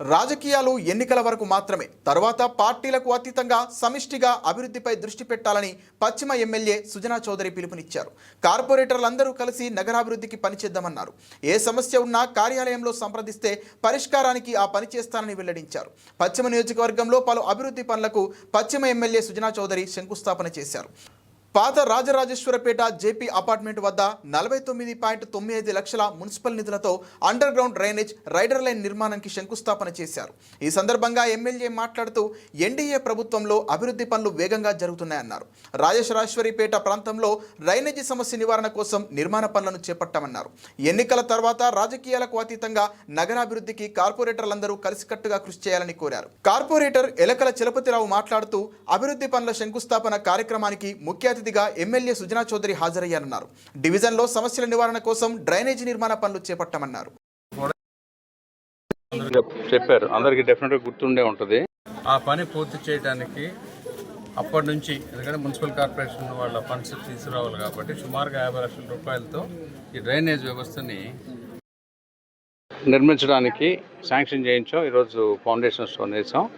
రాజకీయాలు ఎన్నికల వరకు మాత్రమే. తర్వాత పార్టీలకు అతీతంగా సమిష్టిగా అభివృద్ధిపై దృష్టి పెట్టాలని పశ్చిమ ఎమ్మెల్యే సుజనా చౌదరి పిలుపునిచ్చారు. కార్పొరేటర్లందరూ కలిసి నగరాభివృద్ధికి పనిచేద్దామన్నారు. ఏ సమస్య ఉన్నా కార్యాలయంలో సంప్రదిస్తే పరిష్కారానికి ఆ పని చేస్తానని వెల్లడించారు. పశ్చిమ నియోజకవర్గంలో పలు అభివృద్ధి పనులకు పశ్చిమ ఎమ్మెల్యే సుజనా చౌదరి శంకుస్థాపన చేశారు. పాత రాజరాజేశ్వరపేట జేపీ అపార్ట్మెంట్ వద్ద నలభై తొమ్మిది పాయింట్ తొమ్మిది ఐదు లక్షల మున్సిపల్ నిధులతో underground drainage rider line నిర్మాణానికి శంకుస్థాపన చేశారు. ఈ సందర్భంగా ఎమ్మెల్యే మాట్లాడుతూ ఎన్డీఏ ప్రభుత్వంలో అభివృద్ధి పనులు వేగంగా జరుగుతున్నాయన్నారు. రాజేశ్వరాశ్వరిపేట ప్రాంతంలో డ్రైనేజీ సమస్య నివారణ కోసం నిర్మాణ పనులను చేపట్టామన్నారు. ఎన్నికల తర్వాత రాజకీయాలకు అతీతంగా నగరాభివృద్ధికి కార్పొరేటర్లందరూ కలిసికట్టుగా కృషి చేయాలని కోరారు. కార్పొరేటర్ ఎలకల చలపతిరావు మాట్లాడుతూ అభివృద్ధి పనుల శంకుస్థాపన కార్యక్రమానికి ముఖ్య అతిథిగా ఎమ్మెల్యే సుజనా చౌదరి హాజరయ్యారన్నారు. డివిజన్లో సమస్యల నివారణ కోసం డ్రైనేజీ నిర్మాణ పనులు చేపట్టామన్నారు. చెప్- చెప్పారు. అందరికి డెఫినెట్గా గుర్తుండే ఉంటుంది. ఆ పని పూర్తి చేయడానికి అప్పటి నుంచి ఎందుకంటే మున్సిపల్ కార్పొరేషన్ వాళ్ళ ఫండ్స్ తీసుకురావాలి కాబట్టి సుమారుగా యాభై లక్షల రూపాయలతో ఈ డ్రైనేజ్ వ్యవస్థని నిర్మించడానికి శాంక్షన్ చేయించాం. ఈరోజు ఫౌండేషన్ స్టోన్ వేసాం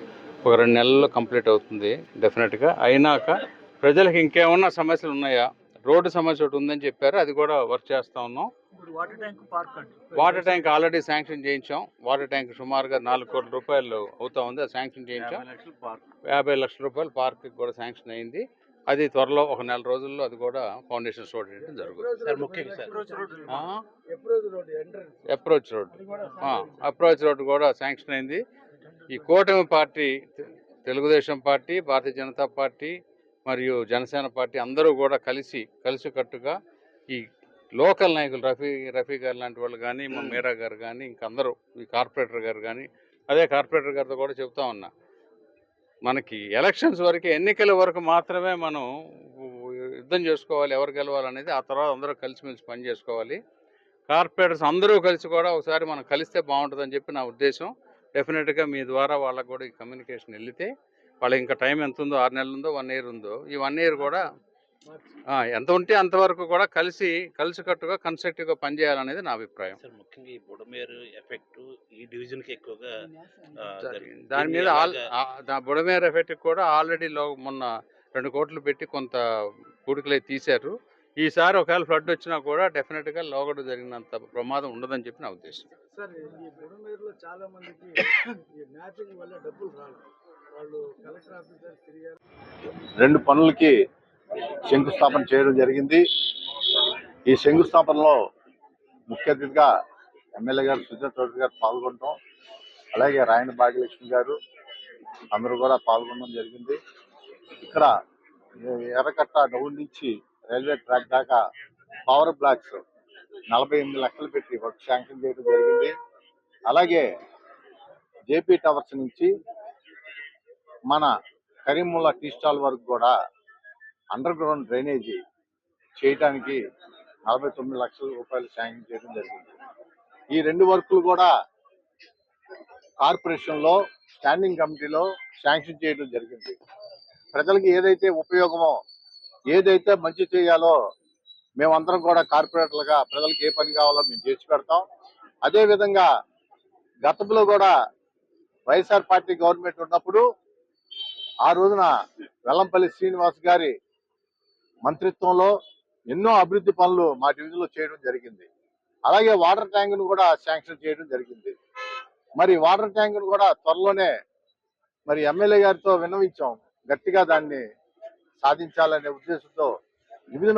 ఒక రెండు నెలల్లో కంప్లీట్ అవుతుంది డెఫినెట్గా. అయినాక ప్రజలకు ఇంకేమన్నా సమస్యలు ఉన్నాయా? రోడ్డు సమస్య ఒకటి ఉందని చెప్పారు. అది కూడా వర్క్ చేస్తా ఉన్నాం. వాటర్ ట్యాంక్ ఆల్రెడీ శాంక్షన్ చేయించాం. వాటర్ ట్యాంక్ సుమారుగా నాలుగు కోట్ల రూపాయలు అవుతా ఉంది. అది శాంక్షన్ చేయించాం. యాభై లక్షల రూపాయలు పార్క్ కూడా శాంక్షన్ అయింది. అది త్వరలో ఒక నెల రోజుల్లో అది కూడా ఫౌండేషన్ స్టోర్ చేయడం జరుగుతుంది? అప్రోచ్ రోడ్ ఆ, అప్రోచ్ రోడ్ కూడా శాంక్షన్ అయింది. ఈ కూటమి party Telugu Desam party Bharatiya Janata party మరియు జనసేన పార్టీ అందరూ కూడా కలిసి కలిసికట్టుగా ఈ లోకల్ నాయకులు రఫీ రఫీ గారు లాంటి వాళ్ళు కానీ మా మీరా గారు కానీ ఇంకందరూ ఈ కార్పొరేటర్ గారు కానీ అదే కార్పొరేటర్ గారితో కూడా చెప్తా ఉన్నా. మనకి ఎలక్షన్స్ వరకు ఎన్నికల వరకు మాత్రమే మనం యుద్ధం చేసుకోవాలి ఎవరు గెలవాలనేది ఆ తర్వాత అందరూ కలిసిమెలిసి పని చేసుకోవాలి. కార్పొరేటర్స్ అందరూ కలిసి కూడా ఒకసారి మనం కలిస్తే బాగుంటుందని చెప్పి నా ఉద్దేశం. డెఫినెట్గా మీ ద్వారా వాళ్ళకు కూడా ఈ కమ్యూనికేషన్ వెళితే వాళ్ళకి ఇంకా టైం ఎంత ఉందో ఆరు నెలలు ఉందో వన్ ఇయర్ ఉందో ఈ వన్ ఇయర్ కూడా ఆ, ఎంత ఉంటే అంతవరకు కూడా కలిసి కలిసికట్టుగా కన్స్ట్రక్టివ్గా పనిచేయాలనేది నా అభిప్రాయం. సార్ ముఖ్యంగా ఈ బుడమేరు ఎఫెక్ట్ ఈ డివిజన్కి ఎక్కువగా ఆ, జరిగింది. దాని మీద బుడమేర ఎఫెక్ట్ కూడా ఆల్రెడీ లో మొన్న రెండు కోట్లు పెట్టి కొంత పూడికలై తీశారు. ఈసారి ఒకవేళ ఫ్లడ్ వచ్చినా కూడా డెఫినెట్గా లోగడ జరిగినంత ప్రమాదం ఉండదని చెప్పి నా ఉద్దేశం. రెండు పనులకి శంకుస్థాపన చేయడం జరిగింది. ఈ శంకుస్థాపనలో ముఖ్య అతిథిగా ఎమ్మెల్యే గారు సుజన చౌదరి గారు పాల్గొనడం అలాగే రాయణ భాగ్యలక్ష్మి గారు అందరూ కూడా పాల్గొనడం జరిగింది. ఇక్కడ ఎర్రకట్ట డౌన్ నుంచి రైల్వే ట్రాక్ దాకా పవర్ బ్లాక్స్ నలభై ఎనిమిది లక్షలు పెట్టి వర్క్ శాంక్షన్ చేయడం జరిగింది. అలాగే జేపీ టవర్స్ నుంచి మన కరీముల్లా టీ స్టాల్ వరకు కూడా అండర్ గ్రౌండ్ డ్రైనేజీ చేయడానికి నలభై తొమ్మిది లక్షల రూపాయలు శాంక్షన్ చేయడం జరిగింది. ఈ రెండు వర్కులు కూడా కార్పొరేషన్లో స్టాండింగ్ కమిటీలో శాంక్షన్ చేయడం జరిగింది. ప్రజలకి ఏదైతే ఉపయోగమో ఏదైతే మంచి చేయాలో మేమందరం కూడా కార్పొరేటర్లుగా ప్రజలకు ఏ పని కావాలో మేము చేసి పెడతాం. అదేవిధంగా గతంలో కూడా వైఎస్ఆర్ పార్టీ గవర్నమెంట్ ఉన్నప్పుడు ఆ రోజున వెల్లంపల్లి శ్రీనివాస్ గారి మంత్రిత్వంలో ఎన్నో అభివృద్ధి పనులు మా డివిజన్లో చేయడం జరిగింది. అలాగే వాటర్ ట్యాంకును కూడా శాంక్షన్ చేయడం జరిగింది. మరి వాటర్ ట్యాంకును కూడా త్వరలోనే మరి ఎమ్మెల్యే గారితో విన్నవించాం. గట్టిగా దాన్ని సాధించాలనే ఉద్దేశంతో విభిన్న